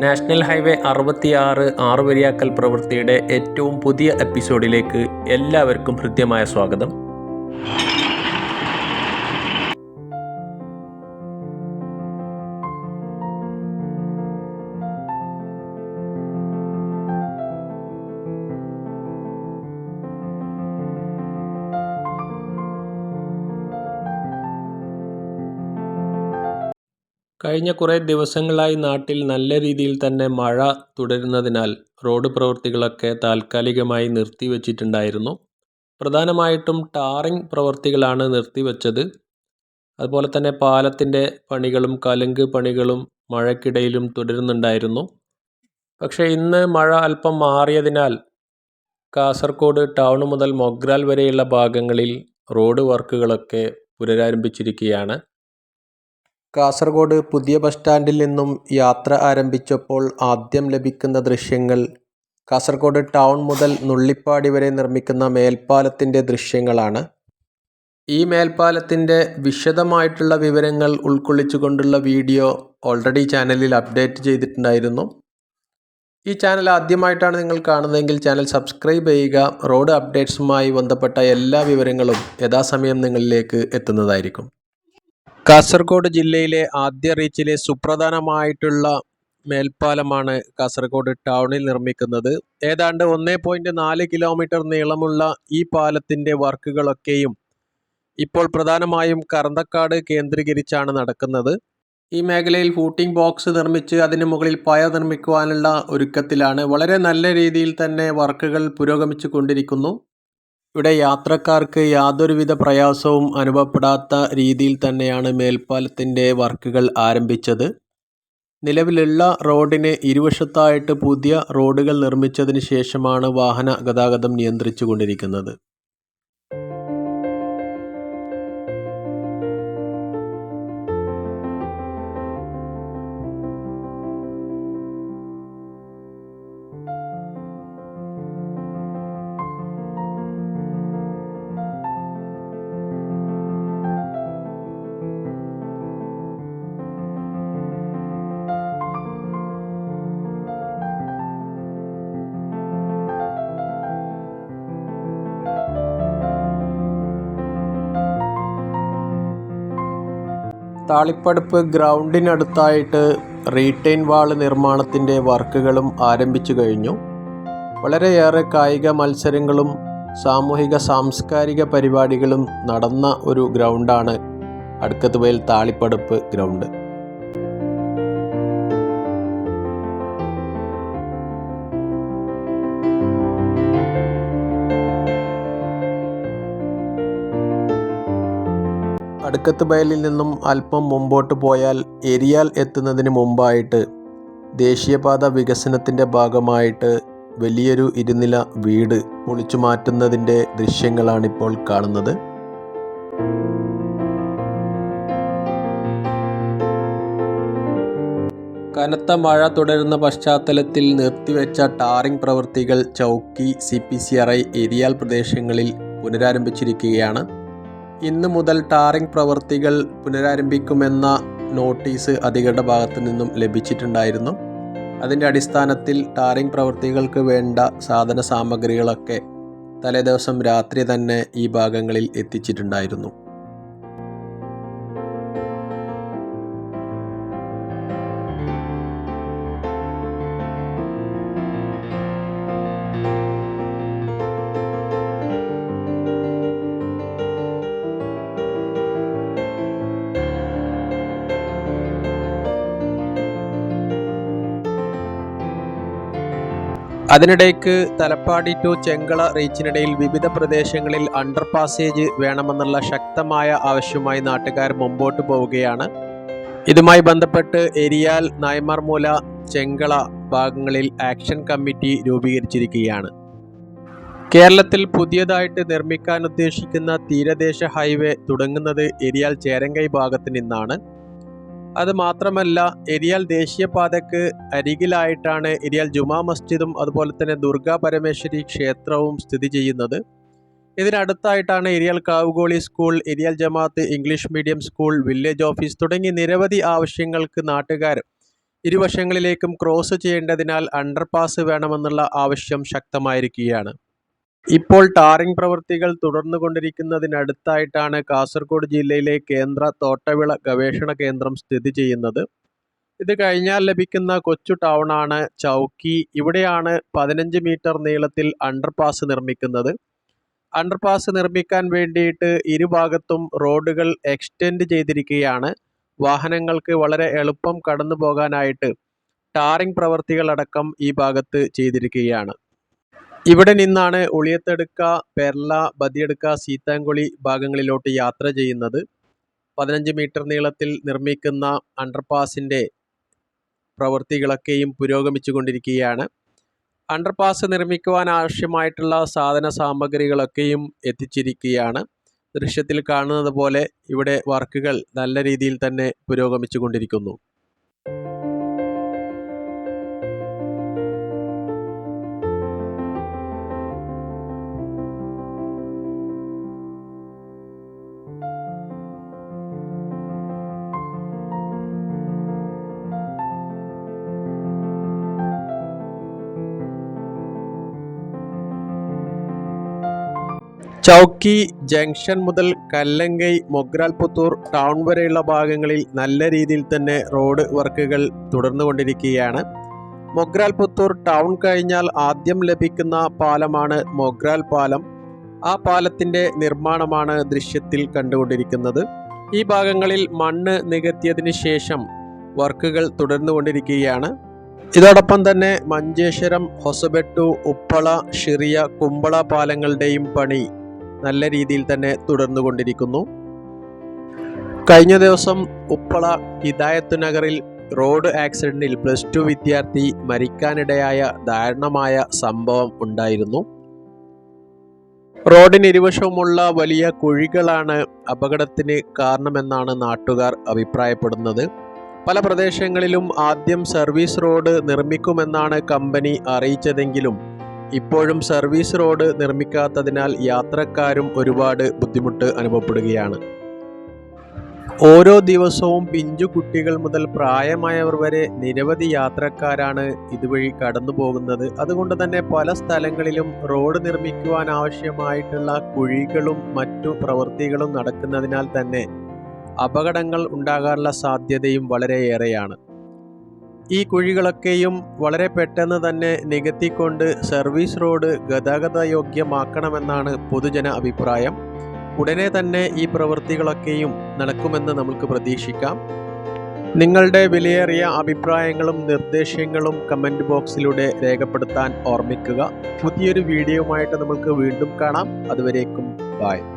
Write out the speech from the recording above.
National highway അറുപത്തിയാറ് ആറുവരിയാക്കൽ പ്രവൃത്തിയുടെ ഏറ്റവും പുതിയ എപ്പിസോഡിലേക്ക് എല്ലാവർക്കും ഹൃദ്യമായ സ്വാഗതം. കഴിഞ്ഞ കുറേ ദിവസങ്ങളായി നാട്ടിൽ നല്ല രീതിയിൽ തന്നെ മഴ തുടരുന്നതിനാൽ റോഡ് പ്രവൃത്തികളൊക്കെ താൽക്കാലികമായി നിർത്തിവച്ചിട്ടുണ്ടായിരുന്നു. പ്രധാനമായിട്ടും ടാറിംഗ് പ്രവൃത്തികളാണ് നിർത്തിവച്ചത്. അതുപോലെ തന്നെ പാലത്തിന്റെ പണികളും കലുങ്ക് പണികളും മഴയ്ക്കിടയിലും തുടരുന്നുണ്ടായിരുന്നു. പക്ഷേ ഇന്ന് മഴ അല്പം മാറിയതിനാൽ കാസർഗോഡ് ടൗൺ മുതൽ മൊഗ്രാൽ വരെയുള്ള ഭാഗങ്ങളിൽ റോഡ് വർക്കുകളൊക്കെ പുനരാരംഭിച്ചിരിക്കുകയാണ്. കാസർഗോഡ് പുതിയ ബസ് സ്റ്റാൻഡിൽ നിന്നും യാത്ര ആരംഭിച്ചപ്പോൾ ആദ്യം ലഭിക്കുന്ന ദൃശ്യങ്ങൾ കാസർഗോഡ് ടൗൺ മുതൽ നുള്ളിപ്പാടി വരെ നിർമ്മിക്കുന്ന മേൽപ്പാലത്തിന്റെ ദൃശ്യങ്ങളാണ്. ഈ മേൽപ്പാലത്തിന്റെ വിശദമായിട്ടുള്ള വിവരങ്ങൾ ഉൾക്കൊള്ളിച്ചുകൊണ്ടുള്ള വീഡിയോ ഓൾറെഡി ചാനലിൽ അപ്ഡേറ്റ് ചെയ്തിട്ടുണ്ടായിരുന്നു. ഈ ചാനൽ ആദ്യമായിട്ടാണ് നിങ്ങൾ കാണുന്നതെങ്കിൽ ചാനൽ സബ്സ്ക്രൈബ് ചെയ്യുക. റോഡ് അപ്ഡേറ്റ്സുമായി ബന്ധപ്പെട്ട എല്ലാ വിവരങ്ങളും യഥാസമയം നിങ്ങളിലേക്ക് എത്തുന്നതായിരിക്കും. കാസർഗോഡ് ജില്ലയിലെ ആദ്യ റീച്ചിലെ സുപ്രധാനമായിട്ടുള്ള മേൽപ്പാലമാണ് കാസർഗോഡ് ടൗണിൽ നിർമ്മിക്കുന്നത്. ഏതാണ്ട് ഒന്നേ പോയിന്റ് നാല് കിലോമീറ്റർ നീളമുള്ള ഈ പാലത്തിന്റെ വർക്കുകളൊക്കെയും ഇപ്പോൾ പ്രധാനമായും കറന്തക്കാട് കേന്ദ്രീകരിച്ചാണ് നടക്കുന്നത്. ഈ മേഖലയിൽ ഫൂട്ടിംഗ് ബോക്സ് നിർമ്മിച്ച് അതിന് മുകളിൽ പയർ നിർമ്മിക്കുവാനുള്ള ഒരുക്കത്തിലാണ്. വളരെ നല്ല രീതിയിൽ തന്നെ വർക്കുകൾ പുരോഗമിച്ചു കൊണ്ടിരിക്കുന്നു ഇവിടെ യാത്രക്കാർക്ക് യാതൊരുവിധ പ്രയാസവും അനുഭവപ്പെടാത്ത രീതിയിൽ തന്നെയാണ് മേൽപ്പാലത്തിന്റെ വർക്കുകൾ ആരംഭിച്ചത്. നിലവിലുള്ള റോഡിന് ഇരുവശത്തായിട്ട് പുതിയ റോഡുകൾ നിർമ്മിച്ചതിന് ശേഷമാണ് വാഹന ഗതാഗതം നിയന്ത്രിച്ചു കൊണ്ടിരിക്കുന്നത് താളിപ്പടുപ്പ് ഗ്രൗണ്ടിനടുത്തായിട്ട് റീറ്റെയിൻ വാൾ നിർമ്മാണത്തിന്റെ വർക്കുകളും ആരംഭിച്ചു കഴിഞ്ഞു. വളരെയേറെ കായിക മത്സരങ്ങളും സാമൂഹിക സാംസ്കാരിക പരിപാടികളും നടന്ന ഒരു ഗ്രൗണ്ടാണ് അടുക്കത്തുവയൽ താളിപ്പടുപ്പ് ഗ്രൗണ്ട്. അടുക്കത്ത് ബയലിൽ നിന്നും അല്പം മുമ്പോട്ട് പോയാൽ എരിയാൽ എത്തുന്നതിന് മുമ്പായിട്ട് ദേശീയപാത വികസനത്തിന്റെ ഭാഗമായിട്ട് വലിയൊരു ഇരുനില വീട് പൊളിച്ചു മാറ്റുന്നതിന്റെ ദൃശ്യങ്ങളാണിപ്പോൾ കാണുന്നത്. കനത്ത മഴ തുടരുന്ന പശ്ചാത്തലത്തിൽ നിർത്തിവെച്ച ടാറിംഗ് പ്രവൃത്തികൾ Chowki C P C R I Eriyal പ്രദേശങ്ങളിൽ പുനരാരംഭിച്ചിരിക്കുകയാണ്. ഇന്ന് മുതൽ ടാറിംഗ് പ്രവൃത്തികൾ പുനരാരംഭിക്കുമെന്ന നോട്ടീസ് അധികൃതരുടെ ഭാഗത്തു നിന്നും ലഭിച്ചിട്ടുണ്ടായിരുന്നു. അതിന്റെ അടിസ്ഥാനത്തിൽ ടാറിംഗ് പ്രവൃത്തികൾക്ക് വേണ്ട സാധന സാമഗ്രികളൊക്കെ തലേദിവസം രാത്രി തന്നെ ഈ ഭാഗങ്ങളിൽ എത്തിച്ചിട്ടുണ്ടായിരുന്നു. അതിനിടയ്ക്ക് തലപ്പാടി ടു ചെങ്കള റീച്ചിനിടയിൽ വിവിധ പ്രദേശങ്ങളിൽ അണ്ടർ പാസേജ് വേണമെന്നുള്ള ശക്തമായ ആവശ്യമായി നാട്ടുകാർ മുമ്പോട്ട് പോവുകയാണ്. ഇതുമായി ബന്ധപ്പെട്ട് എരിയാൽ നായ്മാർമൂല ചെങ്കള ഭാഗങ്ങളിൽ ആക്ഷൻ കമ്മിറ്റി രൂപീകരിച്ചിരിക്കുകയാണ്. കേരളത്തിൽ പുതിയതായിട്ട് നിർമ്മിക്കാൻ ഉദ്ദേശിക്കുന്ന തീരദേശ ഹൈവേ തുടങ്ങുന്നത് എരിയാൽ ചേരങ്കൈ ഭാഗത്ത് നിന്നാണ്. അത് മാത്രമല്ല എരിയാൽ ദേശീയപാതയ്ക്ക് അരികിലായിട്ടാണ് എരിയാൽ ജുമാ മസ്ജിദും അതുപോലെ തന്നെ ദുർഗാ പരമേശ്വരി ക്ഷേത്രവും സ്ഥിതി ചെയ്യുന്നത്. ഇതിനടുത്തായിട്ടാണ് Eriyal Kavukoli school Eriyal Jamaath English medium school village office തുടങ്ങി നിരവധി ആവശ്യങ്ങൾക്ക് നാട്ടുകാർ ഇരുവശങ്ങളിലേക്കും ക്രോസ് ചെയ്യേണ്ടതിനാൽ അണ്ടർപാസ് വേണമെന്നുള്ള ആവശ്യം ശക്തമായിരിക്കുകയാണ്. ഇപ്പോൾ ടാറിംഗ് പ്രവൃത്തികൾ തുടർന്നുകൊണ്ടിരിക്കുന്നതിനടുത്തായിട്ടാണ് കാസർഗോഡ് ജില്ലയിലെ കേന്ദ്ര തോട്ടവിള ഗവേഷണ കേന്ദ്രം സ്ഥിതി ചെയ്യുന്നത്. ഇത് കഴിഞ്ഞാൽ ലഭിക്കുന്ന കൊച്ചു ടൗണാണ് ചൗക്കി. ഇവിടെയാണ് പതിനഞ്ച് മീറ്റർ നീളത്തിൽ അണ്ടർപാസ് നിർമ്മിക്കുന്നത്. അണ്ടർപാസ് നിർമ്മിക്കാൻ വേണ്ടിയിട്ട് ഇരുഭാഗത്തും റോഡുകൾ എക്സ്റ്റെൻഡ് ചെയ്തിരിക്കുകയാണ്. വാഹനങ്ങൾക്ക് വളരെ എളുപ്പം കടന്നു പോകാനായിട്ട് ടാറിംഗ് പ്രവൃത്തികളടക്കം ഈ ഭാഗത്ത് ചെയ്തിരിക്കുകയാണ്. ഇവിടെ നിന്നാണ് ഉളിയത്തെടുക്ക പെർള ബദിയെടുക്ക സീത്താങ്കുളി ഭാഗങ്ങളിലോട്ട് യാത്ര ചെയ്യുന്നത്. പതിനഞ്ച് മീറ്റർ നീളത്തിൽ നിർമ്മിക്കുന്ന അണ്ടർപാസിന്റെ പ്രവൃത്തികളൊക്കെയും പുരോഗമിച്ചു കൊണ്ടിരിക്കുകയാണ് അണ്ടർപാസ് നിർമ്മിക്കുവാൻ ആവശ്യമായിട്ടുള്ള സാധന സാമഗ്രികളൊക്കെയും എത്തിച്ചിരിക്കുകയാണ്. ദൃശ്യത്തിൽ കാണുന്നത് പോലെ ഇവിടെ വർക്കുകൾ നല്ല രീതിയിൽ തന്നെ പുരോഗമിച്ചു കൊണ്ടിരിക്കുന്നു ചൗക്കി ജംഗ്ഷൻ മുതൽ കല്ലങ്കൈ മൊഗ്രാൽപുത്തൂർ ടൗൺ വരെയുള്ള ഭാഗങ്ങളിൽ നല്ല രീതിയിൽ തന്നെ റോഡ് വർക്കുകൾ തുടർന്നുകൊണ്ടിരിക്കുകയാണ്. മൊഗ്രാൽ പുത്തൂർ ടൗൺ കഴിഞ്ഞാൽ ആദ്യം ലഭിക്കുന്ന പാലമാണ് മൊഗ്രാൽ പാലം. ആ പാലത്തിന്റെ നിർമ്മാണമാണ് ദൃശ്യത്തിൽ കണ്ടുകൊണ്ടിരിക്കുന്നത്. ഈ ഭാഗങ്ങളിൽ മണ്ണ് നികത്തിയതിനു ശേഷം വർക്കുകൾ തുടർന്നുകൊണ്ടിരിക്കുകയാണ്. ഇതോടൊപ്പം തന്നെ മഞ്ചേശ്വരം ഹൊസബെട്ടു ഉപ്പള ഷിറിയ കുമ്പള പാലങ്ങളുടെയും പണി നല്ല രീതിയിൽ തന്നെ തുടർന്നു കൊണ്ടിരിക്കുന്നു. കഴിഞ്ഞ ദിവസം ഉപ്പള ഹിദായത്ത് നഗറിൽ റോഡ് ആക്സിഡന്റിൽ പ്ലസ് ടു വിദ്യാർത്ഥി മരിക്കാനിടയായ ദാരുണമായ സംഭവം ഉണ്ടായിരുന്നു. റോഡിന് ഇരുവശവുമുള്ള വലിയ കുഴികളാണ് അപകടത്തിന് കാരണമെന്നാണ് നാട്ടുകാർ അഭിപ്രായപ്പെടുന്നത്. പല പ്രദേശങ്ങളിലും ആദ്യം സർവീസ് റോഡ് നിർമ്മിക്കുമെന്നാണ് കമ്പനി അറിയിച്ചതെങ്കിലും ഇപ്പോഴും സർവീസ് റോഡ് നിർമ്മിക്കാത്തതിനാൽ യാത്രക്കാരും ഒരുപാട് ബുദ്ധിമുട്ട് അനുഭവപ്പെടുകയാണ്. ഓരോ ദിവസവും പിഞ്ചു കുട്ടികൾ മുതൽ പ്രായമായവർ വരെ നിരവധി യാത്രക്കാരാണ് ഇതുവഴി കടന്നു പോകുന്നത്. അതുകൊണ്ട് തന്നെ പല സ്ഥലങ്ങളിലും റോഡ് നിർമ്മിക്കുവാൻ ആവശ്യമായിട്ടുള്ള കുഴികളും മറ്റു പ്രവൃത്തികളും നടക്കുന്നതിനാൽ തന്നെ അപകടങ്ങൾ ഉണ്ടാകാനുള്ള സാധ്യതയും വളരെയേറെയാണ്. ഈ കുഴികളൊക്കെയും വളരെ പെട്ടെന്ന് തന്നെ നികത്തിക്കൊണ്ട് സർവീസ് റോഡ് ഗതാഗത യോഗ്യമാക്കണമെന്നാണ് പൊതുജന അഭിപ്രായം. ഉടനെ തന്നെ ഈ പ്രവൃത്തികളൊക്കെയും നടക്കുമെന്ന് നമുക്ക് പ്രതീക്ഷിക്കാം. നിങ്ങളുടെ വിലയേറിയ അഭിപ്രായങ്ങളും നിർദ്ദേശങ്ങളും കമന്റ് ബോക്സിലൂടെ രേഖപ്പെടുത്താൻ ഓർമ്മിക്കുക. പുതിയൊരു വീഡിയോയുമായിട്ട് നമുക്ക് വീണ്ടും കാണാം. അതുവരേക്കും ബായ്